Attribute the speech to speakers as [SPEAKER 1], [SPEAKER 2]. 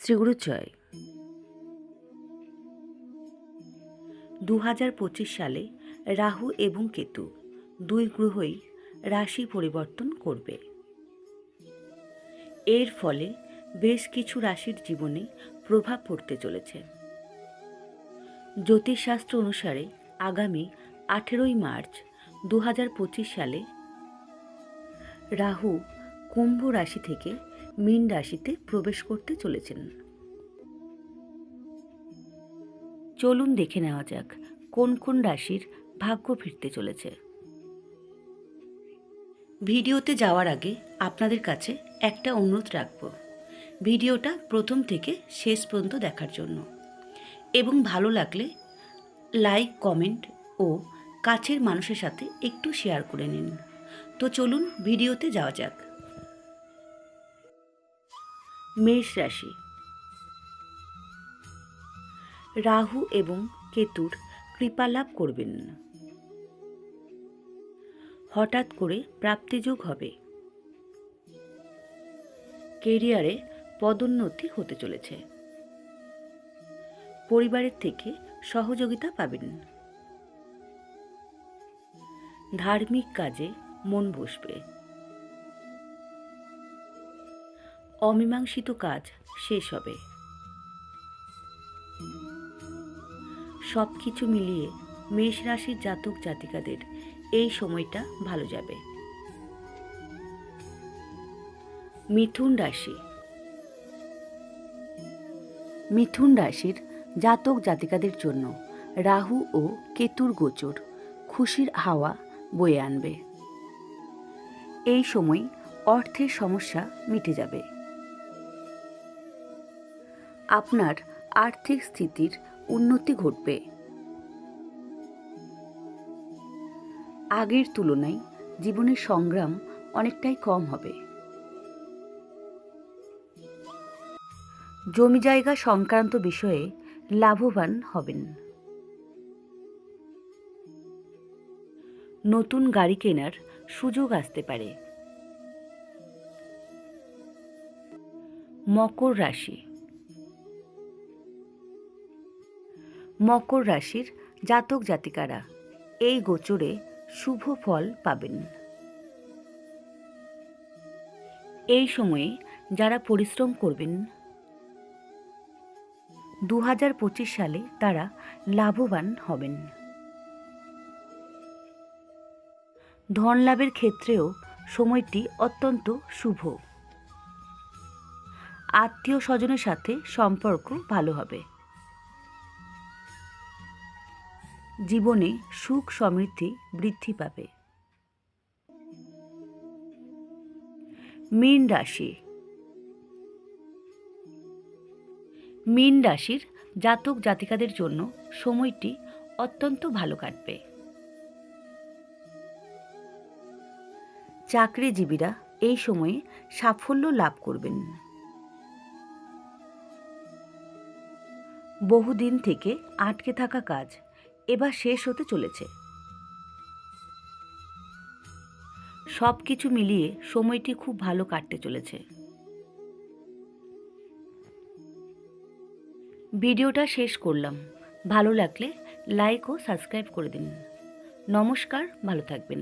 [SPEAKER 1] শ্রীগুরু জয় দু হাজার পঁচিশ সালে রাহু এবং কেতু দুই গ্রহই রাশি পরিবর্তন করবে। এর ফলে বেশ কিছু রাশির জীবনে প্রভাব পড়তে চলেছে। জ্যোতিষশাস্ত্র অনুসারে আগামী আঠেরোই মার্চ দু হাজার পঁচিশ সালে রাহু কুম্ভ রাশি থেকে মীন রাশিতে প্রবেশ করতে চলেছেন। চলুন দেখে নেওয়া যাক, কোন কোন রাশির ভাগ্য ফিরতে চলেছে। ভিডিওতে যাওয়ার আগে আপনাদের কাছে একটা অনুরোধ রাখব। ভিডিওটা প্রথম থেকে শেষ পর্যন্ত দেখার জন্য। এবং ভালো লাগলে লাইক, কমেন্ট ও কাছের মানুষের সাথে একটু শেয়ার করে নিন। তো চলুন ভিডিওতে যাওয়া যাক। মেষ রাশি। রাহু এবং কেতুর কৃপা লাভ করবেন। হঠাৎ করে প্রাপ্তিযোগ হবে। কেরিয়ারে পদোন্নতি হতে চলেছে। পরিবারের থেকে সহযোগিতা পাবেন। ধার্মিক কাজে মন বসবে। অমীমাংসিত কাজ শেষ হবে। সব কিছু মিলিয়ে মেষ রাশির জাতক জাতিকাদের এই সময়টা ভালো যাবে। মিথুন রাশি। মিথুন রাশির জাতক জাতিকাদের জন্য রাহু ও কেতুর গোচর খুশির হাওয়া বয়ে আনবে। এই সময় অর্থের সমস্যা মিটে যাবে। আপনার আর্থিক স্থিতির উন্নতি ঘটবে। আগের তুলনায় জীবনের সংগ্রাম অনেকটাই কম হবে। জমি জায়গা সংক্রান্ত বিষয়ে লাভবান হবেন। নতুন গাড়ি কেনার সুযোগ আসতে পারে। মকর রাশি। মকর রাশির জাতক জাতিকারা এই গোচরে শুভ ফল পাবেন। এই সময়ে যারা পরিশ্রম করবেন দু হাজার পঁচিশ সালে তারা লাভবান হবেন। ধন লাভের ক্ষেত্রেও সময়টি অত্যন্ত শুভ। আত্মীয় স্বজনের সাথে সম্পর্ক ভালো হবে। জীবনে সুখ সমৃদ্ধি বৃদ্ধি পাবে। মীন রাশি। মীন রাশির জাতক জাতিকাদের জন্য সময়টি অত্যন্ত ভালো কাটবে। চাকরিজীবীরা এই সময়ে সাফল্য লাভ করবেন। বহুদিন থেকে আটকে থাকা কাজ এবার শেষ হতে চলেছে। সব কিছু মিলিয়ে সময়টি খুব ভালো কাটতে চলেছে। ভিডিওটা শেষ করলাম। ভালো লাগলে লাইক ও সাবস্ক্রাইব করে দিন। নমস্কার, ভালো থাকবেন।